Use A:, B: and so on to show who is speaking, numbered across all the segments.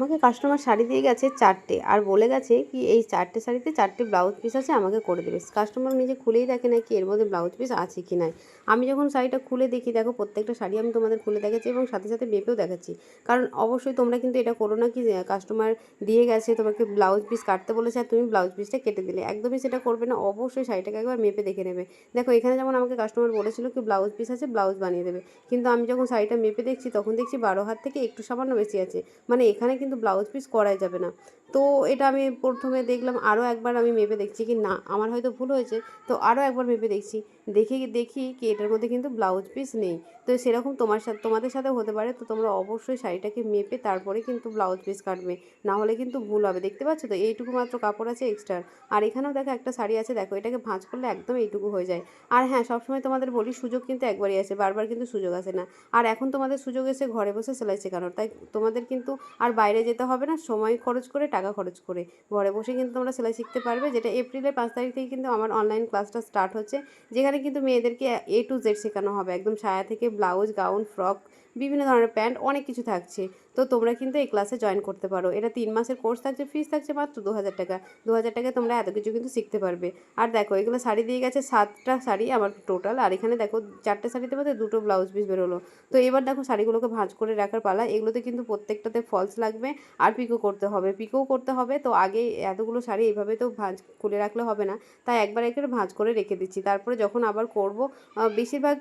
A: আমাকে কাস্টমার শাড়ি দিয়ে গেছে চারটে আর বলে গেছে কি, এই চারটে শাড়িতে চারটে ব্লাউজ পিস আছে, আমাকে করে দেবে। কাস্টমার নিজে খুলেই দেখে না কি এর মধ্যে ব্লাউজ পিস আছে কি নাই। আমি যখন শাড়িটা খুলে দেখি, দেখো প্রত্যেকটা শাড়ি আমি তোমাদের খুলে দেখাচ্ছি এবং সাথে সাথে মেপেও দেখাচ্ছি। কারণ অবশ্যই তোমরা কিন্তু এটা করো না কি কাস্টমার দিয়ে গেছে, তোমাকে ব্লাউজ পিস কাটতে বলেছে, আর তুমি ব্লাউজ পিসটা কেটে দিলে। একদমই সেটা করবে না, অবশ্যই শাড়িটাকে একবার মেপে দেখে নেবে। দেখো, এখানে যেমন আমাকে কাস্টমার বলেছিল কি ব্লাউজ পিস আছে ব্লাউজ বানিয়ে দেবে। কিন্তু আমি যখন শাড়িটা মেপে দেখছি, তখন দেখছি বারো হাত থেকে একটু সামান্য বেশি আছে। মানে এখানে কিন্তু ব্লাউজ পিস করাই যাবে না। তো এটা আমি প্রথমে দেখলাম আরও একবার আমি মেপে দেখছি কি না, আমার হয়তো ভুল হয়েছে, তো আরও একবার মেপে দেখছি, দেখে দেখি কি এটার মধ্যে কিন্তু ব্লাউজ পিস নেই। তো সেরকম তোমার সাথে, তোমাদের সাথেও হতে পারে, তো তোমরা অবশ্যই শাড়িটাকে মেপে তারপরে কিন্তু ব্লাউজ পিস কাটবে, না হলে কিন্তু ভুল হবে। দেখতে পাচ্ছ তো? এইটুকু মাত্র কাপড় আছে এক্সট্রা আর এখানেও দেখো একটা শাড়ি আছে, দেখো এটাকে ভাঁজ করলে একদম এইটুকু হয়ে যায়। আর হ্যাঁ সবসময় তোমাদের বলি, সুযোগ কিন্তু একবারই আসে, বারবার কিন্তু সুযোগ আসে না। আর এখন তোমাদের সুযোগ এসে ঘরে বসে সেলাই শেখানোর, তাই তোমাদের কিন্তু আর বাইরে যেতে হবে না, সময় খরচ করে, টাকা খরচ করে। ঘরে বসে কিন্তু তোমরা সেলাই শিখতে পারবে, যেটা এপ্রিলের পাঁচ তারিখ থেকে কিন্তু আমার অনলাইন ক্লাসটা স্টার্ট হচ্ছে, যেখানে কিন্তু মেয়েদেরকে এ টু জেড শেখানো হবে। একদম সায়া থেকে ব্লাউজ গাউন ফ্রক বিভিন্ন ধরনের প্যান্ট, অনেক কিছু থাকছে। তো তোমরা কিন্তু এই ক্লাসে জয়েন করতে পারো। এটা তিন মাসের কোর্স থাকছে ফিস থাকছে মাত্র দু হাজার টাকা। দু হাজার টাকায় তোমরা এত কিছু কিন্তু শিখতে পারবে। আর দেখো, এগুলো শাড়ি দিয়ে গেছে সাতটা শাড়ি আমার টোটাল আর এখানে দেখো চারটে শাড়িতে মধ্যে দুটো ব্লাউজ পিস বেরোলো। তো এবার দেখো শাড়িগুলোকে ভাঁজ করে রাখার পালা, এগুলোতে কিন্তু প্রত্যেকটাতে ফলস লাগবে। আর পিকো করতে হবে। পিকোও করতে হবে, তো আগে এতগুলো শাড়ি এইভাবে তো ভাঁজ, খুলে রাখলে হবে না। তাই একবার একবার ভাঁজ করে রেখে দিচ্ছি। তারপরে যখন আবার করব বেশিরভাগ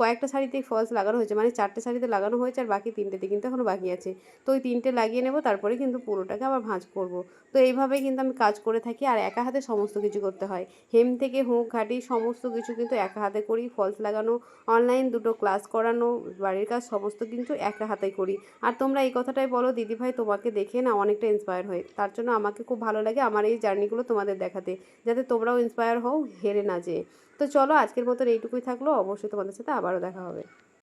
A: কয়েকটা শাড়িতেই ফলস লাগানো হয়েছে। মানে চারটে শাড়িতে লাগানো হয়েছে আর বাকি তিনটেতে কিন্তু এখনও বাকি আছে। তো ওই তিনটে লাগিয়ে নেব, তারপরে কিন্তু পুরোটাকে আবার ভাঁজ করব। তো এইভাবেই কিন্তু আমি কাজ করে থাকি আর একা হাতে সমস্ত কিছু করতে হয়। হেম থেকে হুক ঘাটি, সমস্ত কিছু কিন্তু একা হাতে করি। ফলস লাগানো অনলাইন দুটো ক্লাস করানো, বাড়ির কাজ সমস্ত কিন্তু একা হাতে করি। আর তোমরা এই কথাটাই বলো দিদিভাই তোমাকে দেখে না অনেকটা ইন্সপায়ার হয় তার জন্য আমাকে খুব ভালো লাগে আমার এই জার্নিগুলো তোমাদের দেখাতে, যাতে তোমরাও ইন্সপায়ার হও, হেরে না যেয়ে। তো চলো, আজকের মতন এইটুকুই থাকল। অবশ্যই তোমাদের সাথে আবারও দেখা হবে।